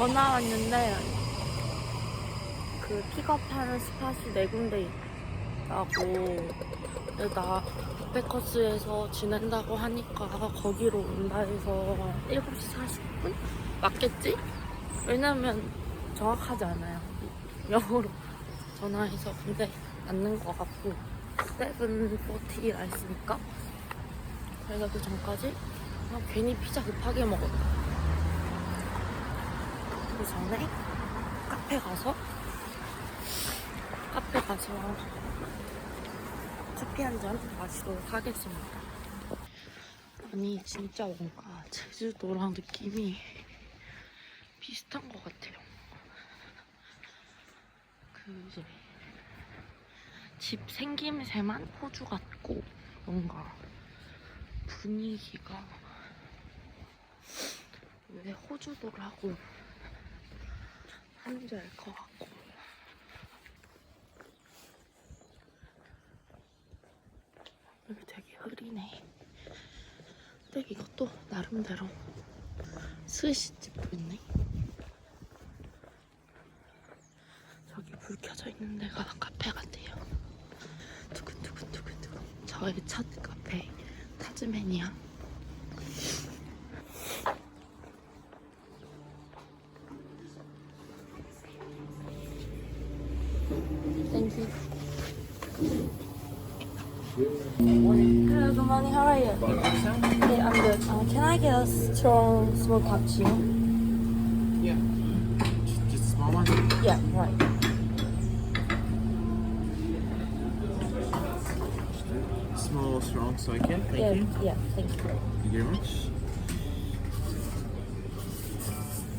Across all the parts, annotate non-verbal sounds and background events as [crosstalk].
전화 왔는데 그 픽업하는 스팟이 네 군데 있다고. 나 백커스에서 지낸다고 하니까 거기로 온다 해서 7시 40분? 맞겠지? 왜냐면 정확하지 않아요. 영어로 전화해서 근데 맞는 것 같고. 7.40라 했으니까? 그래서 그 전까지 그냥 괜히 피자 급하게 먹었다 그 전에 카페 가서 카페 가서 커피 한 잔 마시도록 하겠습니다. 아니 진짜 뭔가 제주도랑 느낌이 비슷한 것 같아요. 그 이제 집 생김새만 호주 같고 뭔가 분위기가 왜 호주도라고 하는지 알 것 같고 여기 되게 흐리네. 근데 이것도 나름대로 스시집도 있네. 저기 불 켜져 있는 데가 카페 같아요. 두근두근두근두근. 저의 첫 카페 타즈메니아. Hello, good morning. How are you? Hey, I'm good. Uh, can I get a strong small cappuccino? Yeah. Just a small one? Yeah, right. Small, strong, so I can. Thank yeah, you. yeah. Thank you. Thank you very much.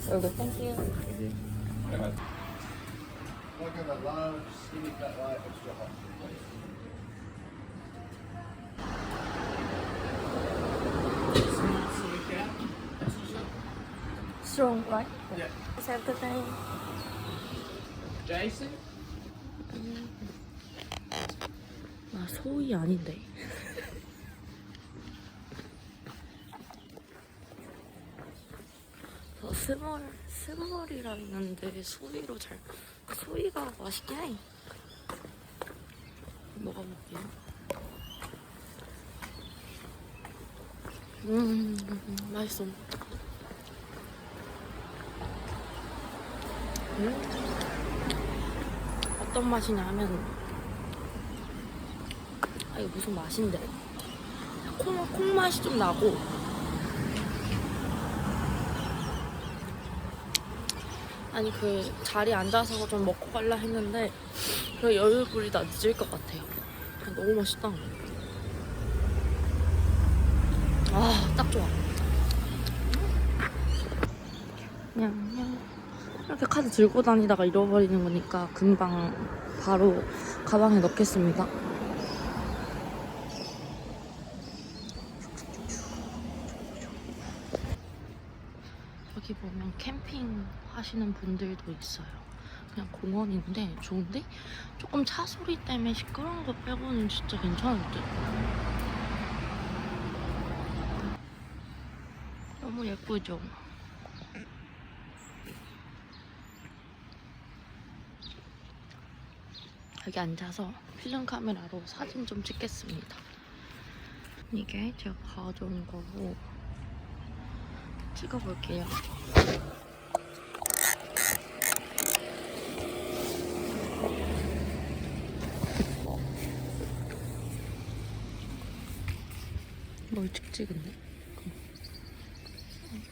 Good. Thank you. Look at the large, skinny fat white, extra hot. Strong, right? Yeah. Is that the thing? Jason? 아 소이 아닌데. 저 스몰 스몰이라 있는데 소이로 잘 소이가 맛있긴 해. 먹어볼게요. 음 맛있어. 음? 어떤 맛이냐면 아 이거 무슨 맛인데? 콩, 콩 맛이 좀 나고 아니 그 자리에 앉아서 좀 먹고 갈라 했는데 그 여유 부리다 늦을 것 같아요 아, 너무 맛있다 아 딱 좋아 냥냥 이렇게 카드 들고 다니다가 잃어버리는 거니까 금방 바로 가방에 넣겠습니다 여기 보면 캠핑 하시는 분들도 있어요. 그냥 공원인데 좋은데 조금 차 소리 때문에 시끄러운 거 빼고는 진짜 괜찮을 듯. 너무 예쁘죠? 여기 앉아서 필름 카메라로 사진 좀 찍겠습니다. 이게 제가 가져온 거고 찍어볼게요. 뭘 찍지 근데?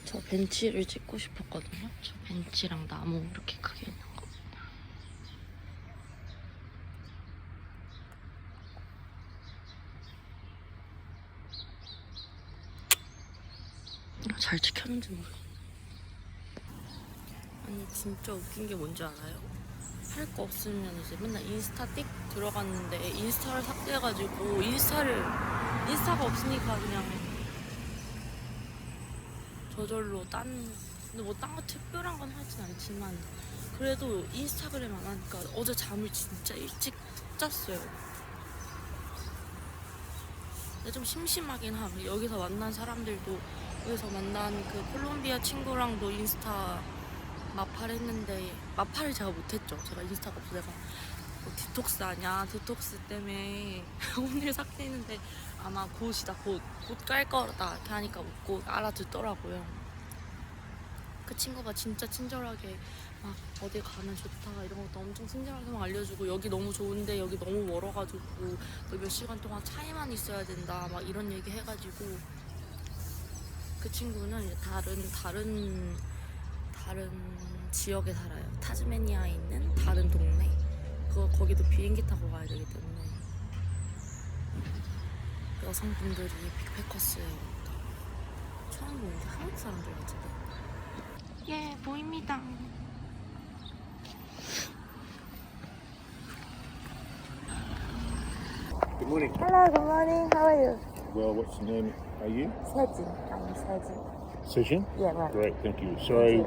저 벤치를 찍고 싶었거든요. 저 벤치랑 나무 이렇게 크게 잘 찍혔는지 모르겠네. 아니 진짜 웃긴 게 뭔지 알아요? 할 거 없으면 이제 맨날 인스타 띡 들어갔는데 인스타를 삭제해가지고 인스타를 인스타가 없으니까 그냥 저절로 딴 근데 뭐 딴 거 특별한 건 하진 않지만 그래도 인스타그램 안 하니까 어제 잠을 진짜 일찍 잤어요. 근데 좀 심심하긴 함. 여기서 만난 사람들도 여기서 만난 그 콜롬비아 친구랑도 인스타 마팔 했는데 마팔을 제가 못했죠. 제가 인스타가 없어 내가 뭐 디톡스 하냐 디톡스 때문에 [laughs] 오늘 삭제했는데 아마 곧이다 곧곧 깔 거다 이렇게 하니까 곧 알아듣더라고요. 그 친구가 진짜 친절하게 막 어디 가면 좋다 이런 것도 엄청 친절하게 막 알려주고 여기 너무 좋은데 여기 너무 멀어가지고 너 몇 시간 동안 차에만 있어야 된다 막 이런 얘기 해가지고 그 친구는 이제 다른 다른 다른 지역에 살아요 타즈메니아에 있는 다른 동네 그 거기도 비행기 타고 가야 되기 때문에 여성분들이 빅패커스예요 처음 보는 게 한국 사람들 같은데 예 보입니다 Good morning. Hello, good morning. How are you? Well, what's the name? Are you? Sajin. I'm Sajin. Sajin? Yeah, right. Great, thank you. Sorry,